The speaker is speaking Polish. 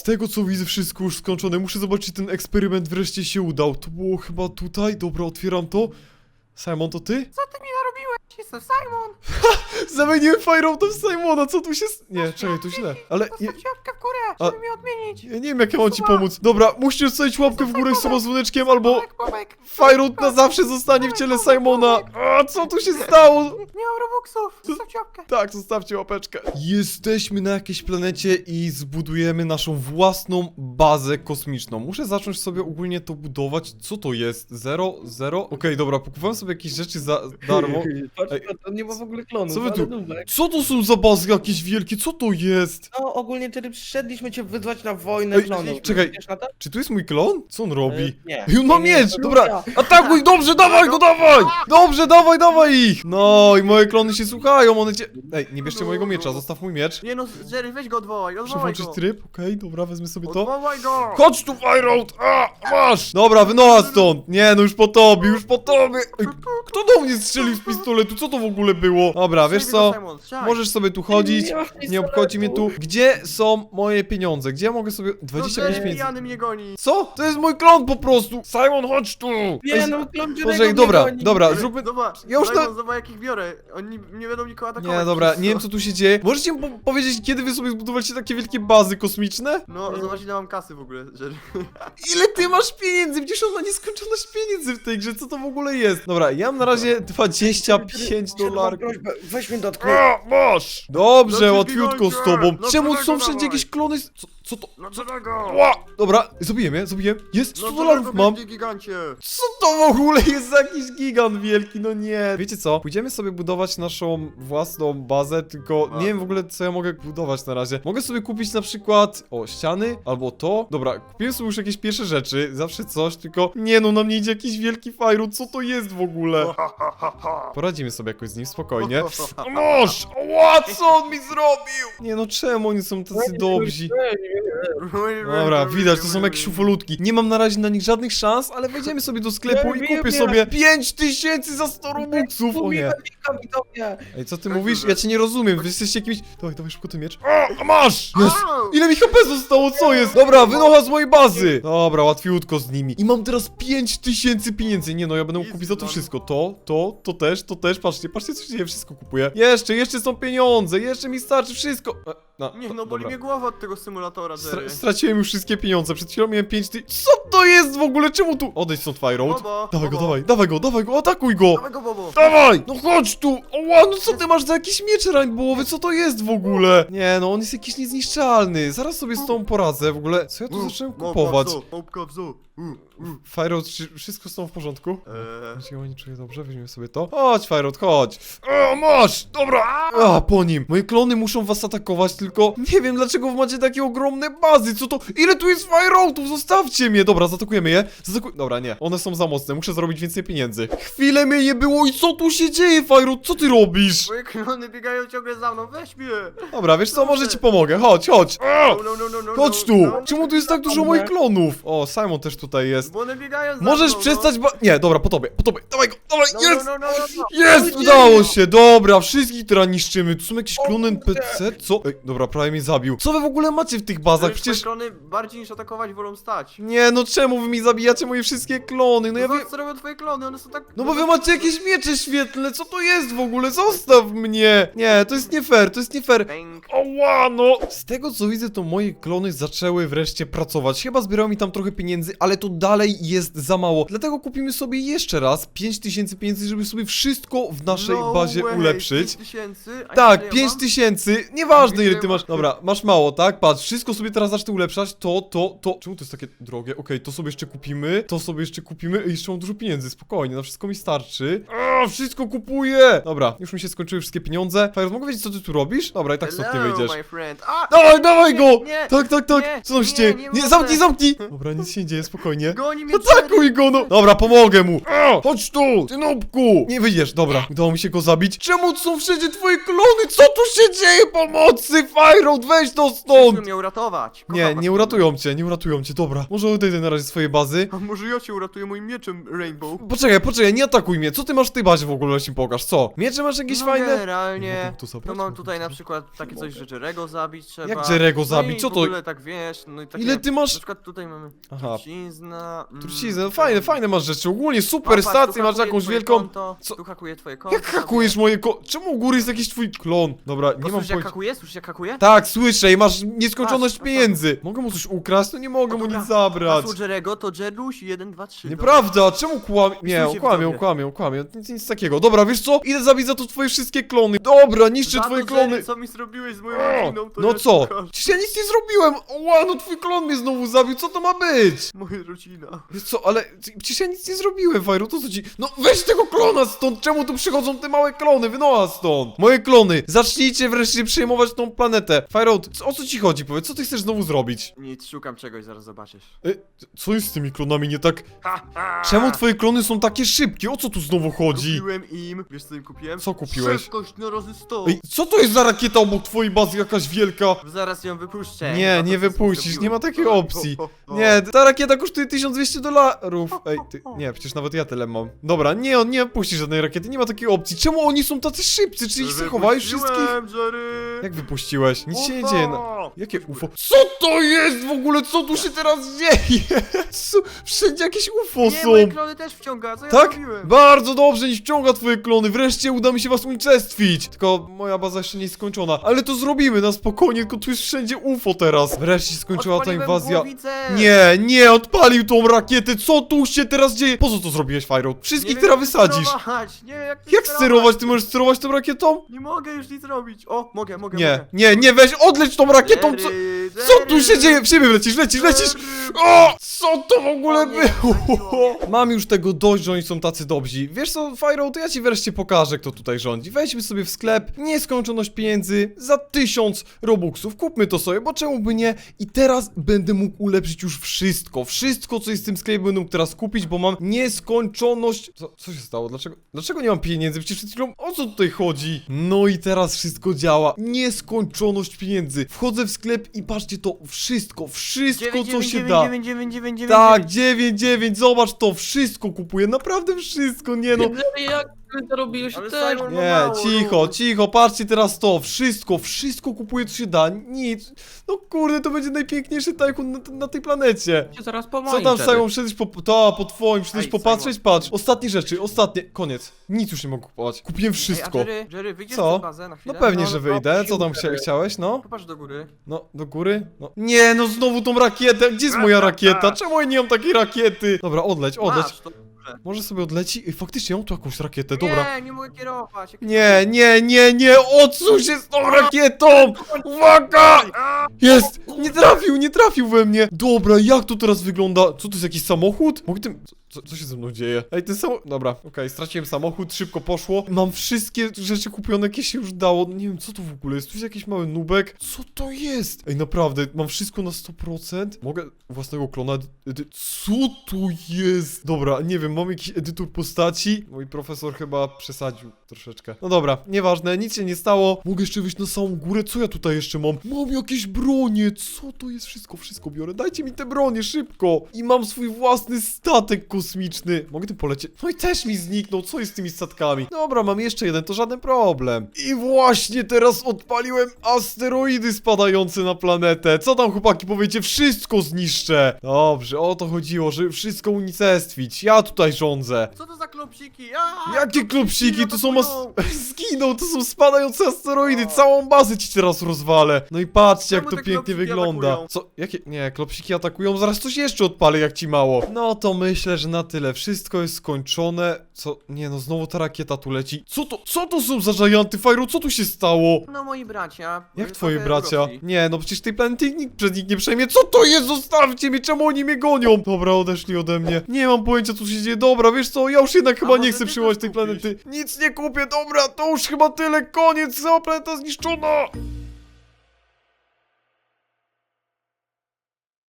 Z tego co widzę, wszystko już skończone. Muszę zobaczyć, czy ten eksperyment wreszcie się udał. To było chyba tutaj. Dobra, otwieram to. Simon, to ty? Co ty mi narobiłeś? Jestem Simon! Zamieniłem Fireouta w Simona, co tu się... s- Nie, czekaj, to źle. Ale... Ja, łapkę w górę, A- żeby mnie odmienić! ja nie wiem, jak ja mam ci pomóc. Dobra, musicie zostawić łapkę w górę z samozwoneczkiem, albo... Bobek, Bobek! Fireout na zawsze zostanie w ciele Simona. A co tu się stało? Nie mam robuxów! Zostaw łapkę! Tak, zostawcie łapeczkę. Jesteśmy na jakiejś planecie i zbudujemy naszą własną bazę kosmiczną. Muszę zacząć sobie ogólnie to budować. Co to jest? Zero? Zero? Okej, dobra, pokupowałem sobie jakieś rzeczy za darmo. Patrz, Ej. to nie ma w ogóle klonu. Co wy tu-. Co to są za bazy jakieś wielkie? Co to jest? No, ogólnie wtedy przyszedliśmy cię wyzwać na wojnę Ej, klonów. czekaj. Wiesz na to? Czy tu jest mój klon? Co on robi? E, nie. On ma Nie, nie, miecz! to Dobra, atakuj! Dobrze, dawaj go, dawaj! Dobrze, dawaj, dawaj ich! No i moje klony się słuchają, one cię... Ej, nie bierzcie mojego miecza, zostaw mój miecz. Nie no, Jerry, weź go odwołaj, Muszę odwołaj włączyć go! tryb, okej, dobra, wezmę sobie to. Odwołaj go! Chodź tu, Fireout! A, masz! Dobra, wynocha stąd! Nie, no już po tobie, już po tobie! Ej, kto do mnie strzelił z pistoletu? Co to w ogóle było? Dobra, wiesz co? Możesz sobie tu chodzić, Nie obchodzi mnie tu. Gdzie są moje pieniądze? Gdzie ja mogę sobie... No 25 Jerry pieniędzy. pijany mnie goni! Co? To jest mój klon po prostu! Simon, chodź tu! Nie, no, klon Boże, dobra, dobra, zróbmy... Zobacz, Ja już Simon, to- zobacz jakich biorę, oni nie będą nikogo atakować. Nie, dobra, nie wiem co tu się dzieje. Możecie mi po powiedzieć, kiedy wy sobie zbudowaliście takie wielkie bazy kosmiczne? No, zobacz ile mam kasy w ogóle, Jerry. Ile ty masz pieniędzy? Przecież on ma nieskończoność pieniędzy w tej grze, co to w ogóle jest? Dobra, ja mam na razie 25 Mam dolarków. prośbę, Weź mnie dotknij. A, masz! Dobrze, No, łatwiutko z tobą. No, Czemu są wszędzie dawaj? jakieś klony? Co, co to? No co tego? Ła! Dobra, zabiję je. Jest, 100 dolarów mam. gigancie! Co to w ogóle jest za jakiś gigant wielki? No nie. Wiecie co? Pójdziemy sobie budować naszą własną bazę, tylko nie wiem w ogóle co ja mogę budować na razie. Mogę sobie kupić na przykład, o, ściany, albo to. Dobra, kupiłem sobie już jakieś pierwsze rzeczy, zawsze coś, tylko nie no, na mnie idzie jakiś wielki fajru, co to jest w ogóle? Poradzimy sobie jakoś z nim, spokojnie. O, Noż! Ła, co on mi zrobił? Nie no, czemu oni są tacy dobrzy? Dobra, widać, to są jakieś ufolutki. Nie mam na razie na nich żadnych szans, ale wejdziemy sobie do sklepu i kupię sobie 5000 za 100 robuxów. O nie. Ej, co ty mówisz? Ja cię nie rozumiem, wy jesteście jakimiś... Dawaj, dawaj szybko ten miecz. O, masz! Jest! Ile mi HP zostało, co jest? Dobra, wynocha z mojej bazy! Dobra, łatwiutko z nimi. I mam teraz 5000 pieniędzy. Nie no, ja będę mógł kupić za to wszystko. To, to, to też, to też. Patrzcie, patrzcie, co się dzieje, wszystko kupuję. Jeszcze, jeszcze są pieniądze, jeszcze mi starczy wszystko. No, Nie to- no, boli dobra. mnie głowa od tego symulatora, Stra Jerry. straciłem już wszystkie pieniądze, przed chwilą miałem 5 ty... Co to jest w ogóle? Czemu tu? Odejdź stąd, Fire Road. Bobo, Dawaj go, Bobo. dawaj, dawaj go, dawaj go, atakuj go! Dawaj go, Bobo! Dawaj! No chodź tu! Oła, no co ty masz za jakiś miecz rainbowowy? Co to jest w ogóle? Nie no, on jest jakiś niezniszczalny. Zaraz sobie z tą poradzę w ogóle. Co ja tu zacząłem kupować? Małpka w zoo. Mm, mm. Fireout, czy wszystko z tą w porządku? Eee, Ja się nie czuję dobrze, weźmiemy sobie to. Chodź, Fireout, chodź! O, masz! Dobra! A, po nim! Moje klony muszą was atakować, tylko nie wiem dlaczego wy macie takie ogromne bazy, co to? Ile tu jest Fireoutów? Zostawcie mnie! Dobra, zaatakujemy je. Zaatakuj... Dobra, nie, one są za mocne, muszę zarobić więcej pieniędzy. Chwilę mnie nie było i co tu się dzieje, Fireout? Co ty robisz? Twoje klony biegają ciągle za mną, weź mnie! Dobra, wiesz co, może ci pomogę, chodź, chodź! No, no, no, no, no, Chodź no, tu! no. Czemu tu jest tak dużo moich klonów? O, Simon też tutaj jest. Bo one biegają za Możesz mną, przestać ba... Nie, dobra, po tobie, po tobie. Dawaj go, dawaj, No, no, jest! no, no, no, no. Jest! No, Udało się! Dobra, wszystkich teraz niszczymy. Tu są jakieś klony NPC? Co? Ej, dobra, prawie mnie zabił. Co wy w ogóle macie w tych bazach? Przecież... klony bardziej niż atakować wolą stać. Nie, no czemu wy mi zabijacie moje wszystkie klony? No ja No wiem... co robią twoje klony? One są tak... No bo wy macie jakieś miecze świetlne, co to jest w ogóle? Zostaw mnie! Nie, to jest nie fair, to jest nie fair. Bang. Oła, no! Z tego co widzę, to moje klony zaczęły wreszcie pracować. Chyba zbierało mi tam trochę pieniędzy, ale to dalej jest za mało. Dlatego kupimy sobie jeszcze raz 5000 pieniędzy, żeby sobie wszystko w naszej No bazie way, ulepszyć. 5000? A Tak, ja 5 mam? tysięcy, nieważne ile ty masz. Dobra, masz mało, tak? Patrz, wszystko sobie teraz zacznę ulepszać. To, to, to. Czemu to jest takie drogie? Okej, to sobie jeszcze kupimy, to sobie jeszcze kupimy. Ej, jeszcze mam dużo pieniędzy, spokojnie, na wszystko mi starczy. A, wszystko kupuję! Dobra, już mi się skończyły wszystkie pieniądze. Fajro, mogę wiedzieć, co ty tu robisz? Dobra, i tak stąd nie Hello, wyjdziesz. my friend. A! Dawaj, dawaj go! nie, tak, tak, tak! nie, Co tam się nie, dzieje? nie Nie, mogę. zamknij, zamknij! Dobra, nic się nie dzieje, spokojnie. Goni mnie Atakuj go, no! Dobra, pomogę mu! A, chodź tu, ty nubku! Nie wyjdziesz, dobra, udało mi się go zabić. Czemu tu są wszędzie twoje klony? Co tu się dzieje? Pomocy! Fireout, weź to stąd! mnie uratować. Kocham Nie, was. nie uratują cię, nie uratują cię, dobra. Może odejdę na razie z swojej bazy. A może ja cię uratuję moim mieczem Rainbow? Poczekaj, poczekaj, nie atakuj mnie. Co ty masz w tej bazie w ogóle, mi pokaż, co? Miecze masz jakieś no fajne? generalnie, Mogę to zabrać? no mam Mogę tutaj to na zabrać? przykład takie coś, że Jerego zabić trzeba. Jak Jerego no zabić? i Co w to- ogóle tak wiesz, no i takie, Ile ty masz- Na przykład tutaj mamy Aha. trucizna. mm, Trucizny, no fajne, fajne masz rzeczy. Ogólnie super patrz, tu stację, masz hakuje jakąś twoje wielką... Konto, Co? Tu hakuje twoje konto. Jak hakujesz moje ko... Czemu u góry jest jakiś twój klon? Dobra, nie mam Słyszysz jak pojęcia... hakuje? Słyszysz jak hakuje? Tak, słyszę i masz nieskończoność Patrz, pieniędzy. Mogę mu coś ukraść? No nie mogę mu dobra. nic zabrać. Hasło Jerego to Jeruś 1, 2, 3. Nieprawda, czemu kłamie? Nie, Wpisujcie w kłamią, sobie. kłamią, kłamią. Nic, nic takiego. Dobra, wiesz co? Idę zabić za to twoje wszystkie klony. Dobra, niszczę twoje klony. co mi zrobiłeś z moją rodziną, to No ja co? pokażę. Przecież ja nic nie zrobiłem! Ła, no twój klon mnie znowu zabił, co to ma być? Moja rodzina. Wiesz co, ale przecież ja nic nie zrobiłem, Fajru, to co ci... No weź tego klona stąd, czemu tu przychodzą te małe klony? Wynoła stąd! Moje klony, zacznijcie wreszcie przejmować tą planetę. Fajro, o co ci chodzi? Powiedz, co ty chcesz znowu zrobić? Nic, szukam czegoś, zaraz zobaczysz. E, co jest z tymi klonami nie tak? Czemu twoje klony są takie szybkie? O co tu znowu chodzi? Kupiłem im, wiesz co im kupiłem? Co kupiłeś? Szybkość na razy 100. Ej, co to jest za rakieta obok twojej bazy jakaś wielka? Zaraz ją wypuszczę. Nie, nie wypuścisz, nie ma takiej opcji. Nie, ta rakieta kosztuje 1200 dolarów. Ej, ty, nie, przecież nawet ja tyle mam. Dobra, nie, on nie puści żadnej rakiety, nie ma takiej opcji. Czemu oni są tacy szybcy? Czy ich zachowałeś wszystkich? Jak wypuściłeś? Nic się nie dzieje. No. Jakie UFO? Co to jest w ogóle? Co tu się teraz dzieje? Co? Wszędzie jakieś UFO Nie, są. moje klony też wciąga, co ja Tak? zrobiłem? Bardzo dobrze, nie wciąga twoje klony. Wreszcie uda mi się was unicestwić. Tylko moja baza jeszcze nie jest skończona. Ale to zrobimy na spokojnie, tylko tu jest wszędzie UFO teraz. Wreszcie skończyła ta Odpaliłem inwazja. głowicę. Nie, nie, odpalił tą rakietę. Co tu się teraz dzieje? Po co to zrobiłeś? Nie Wszystkich wiem, teraz jak wysadzisz. sterować. Nie, jak, Jak sterować? Ty możesz sterować tą rakietą? Nie mogę już nic robić. O, mogę, mogę, Nie, mogę. nie, nie, weź, odleć tą rakietą. Co, Jerry, co tu się dzieje? W siebie lecisz, lecisz, lecisz. O! Co to w ogóle było? Mam już tego dość, że oni są tacy dobrzy. Wiesz co, Fyro, to ja ci wreszcie pokażę, kto tutaj rządzi. Wejdźmy sobie w sklep, nieskończoność pieniędzy, za tysiąc robuxów. Kupmy to sobie, bo czemu by nie? I teraz będę mógł ulepszyć już wszystko. Wszystko, co jest w tym sklepie, będę mógł teraz kupić, bo mam nieskończoność... Co, co się stało? Dlaczego, dlaczego nie mam pieniędzy? Przecież przed chwilą... O co tutaj chodzi? No i teraz wszystko działa. Nieskończoność pieniędzy. Wchodzę w sklep i patrzcie to, wszystko, wszystko, Dziewięć, co dziewięć, się da. dziewięć, dziewięć, dziewięć, dziewięć, Tak, dziewięć. 9-9, zobacz to, wszystko kupuję, naprawdę wszystko, nie no. Jak ty to robiłeś Ale też? Simon- Nie, mało, cicho, no. cicho, patrzcie teraz to, wszystko, wszystko kupuję, co się da, nic. No kurde, to będzie najpiękniejszy tajkun na, na tej planecie. Cię zaraz po Co tam. Simon, przyszedłeś po, to, po twoim, przyszedłeś Ej, popatrzeć, Simon. patrz. Ostatnie rzeczy, ostatnie, koniec. Nic już nie mogę kupować, kupiłem wszystko. Ej, a Jerry, Jerry, wyjdziesz Co? na bazę na No chwilę? pewnie, No, że no, wyjdę, co tam chcia, chciałeś, no? Popatrz do góry. No, do góry? No. Nie, no znowu tą rakietę, gdzie jest moja rakieta? Czemu ja nie mam takiej rakiety? Dobra, odleć, odleć. Masz, to... Może sobie odleci? Ej, faktycznie mam tu jakąś rakietę, dobra. Nie, nie mogę kierować. jak- Nie, nie, nie, nie, odsuń się z tą rakietą! Uwaga! Jest! Nie trafił, nie trafił we mnie! Dobra, jak to teraz wygląda? Co to jest jakiś samochód? Mogę tym... Co, co się ze mną dzieje? Ej, ten samochód... Dobra, okej, straciłem samochód, szybko poszło. Mam wszystkie rzeczy kupione, jakie się już dało. Nie wiem, co to w ogóle jest. Tu jest jakiś mały nubek. Co to jest? Ej, naprawdę, mam wszystko na 100%. Mogę własnego klona... edy- Co to jest? Dobra, nie wiem, mam jakiś edytor postaci. Mój profesor chyba przesadził troszeczkę. No dobra, nieważne, nic się nie stało. Mogę jeszcze wyjść na samą górę. Co ja tutaj jeszcze mam? Mam jakieś bronie. Co to jest? Wszystko, wszystko biorę. Dajcie mi te bronie, szybko. I mam swój własny statek kosmiczny. Mogę tym polecieć? No i też mi zniknął. Co jest z tymi statkami? Dobra, mam jeszcze jeden, to żaden problem. I właśnie teraz odpaliłem asteroidy spadające na planetę. Co tam, chłopaki, powiecie? Wszystko zniszczę. Dobrze, o to chodziło, żeby wszystko unicestwić. Ja tutaj rządzę. Co to za klopsiki? A, Jakie klopsiki? To są mas... atakują. Zginął, to są spadające asteroidy, całą bazę ci teraz rozwalę. No i patrzcie, jak Czemu to te pięknie klopsiki wygląda. atakują? Co? Jakie? Nie, klopsiki atakują, zaraz coś jeszcze odpalę, jak ci mało. No to myślę, że na tyle. Wszystko jest skończone. Co? Nie no, znowu ta rakieta tu leci. Co to? Co to są za żajanty, Fajru? Co tu się stało? No moi bracia. Jak trochę bracia? Nie, no przecież tej planety nikt przez nich nie przejmie. Co to jest? Zostawcie mnie, czemu oni mnie gonią? Dobra, odeszli ode mnie. Nie mam pojęcia, co się dzieje. Dobra, wiesz co, ja już jednak chyba nie ty chcę coś przyjmować tej kupisz? planety. Nic nie kupię, dobra, to już chyba tyle, koniec, cała planeta zniszczona.